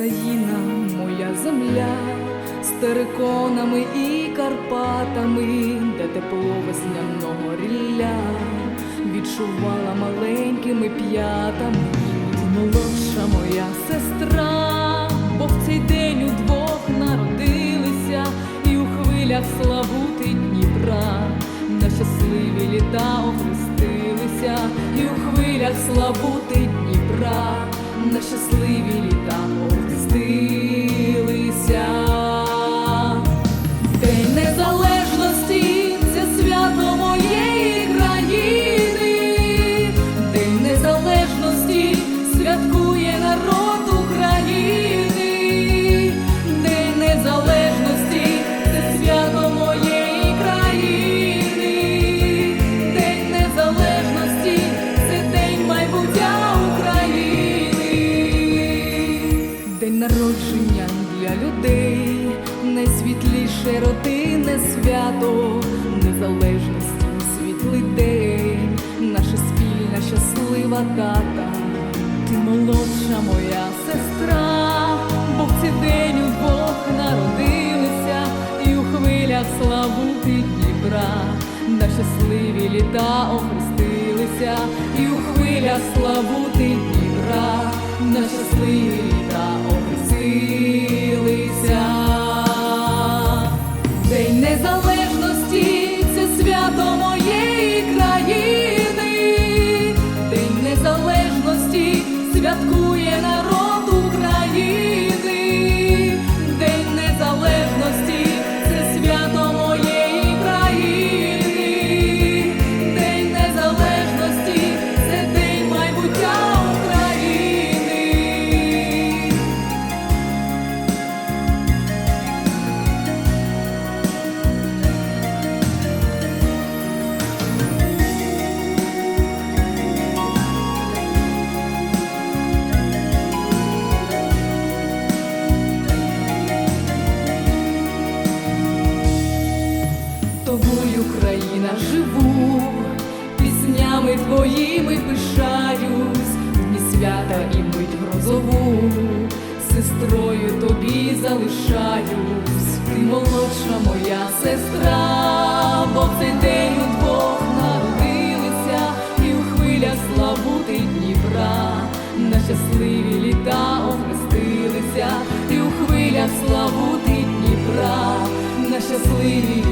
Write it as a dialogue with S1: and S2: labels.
S1: Україна, моя земля, з териконами і Карпатами, де тепло весняного рілля відчувала маленькими п'ятами, молодша моя сестра, бо в цей день удвох народилися, і у хвилях славути Дніпра, на щасливі літа охрестилися, і у хвилях славути Дніпра. На щасливі літа охрестилися. Свято, незалежності, світлий день, наша спільна щаслива дата, ти молодша моя сестра, бо в цей день удвох народилися, і у хвилях славути Дніпра, на щасливі літа охрестилися, і у хвилях славути Дніпра, на щасливі Тобою, Україна, живу, піснями твоїми пишаюсь, дні свята і мить грозову, сестрою тобі залишаюсь, ти молодша моя сестра, бо в цей день удвох народилися, і у хвилях славути Дніпра, на щасливі літа охрестилися, і у хвилях славути Дніпра, на щасливі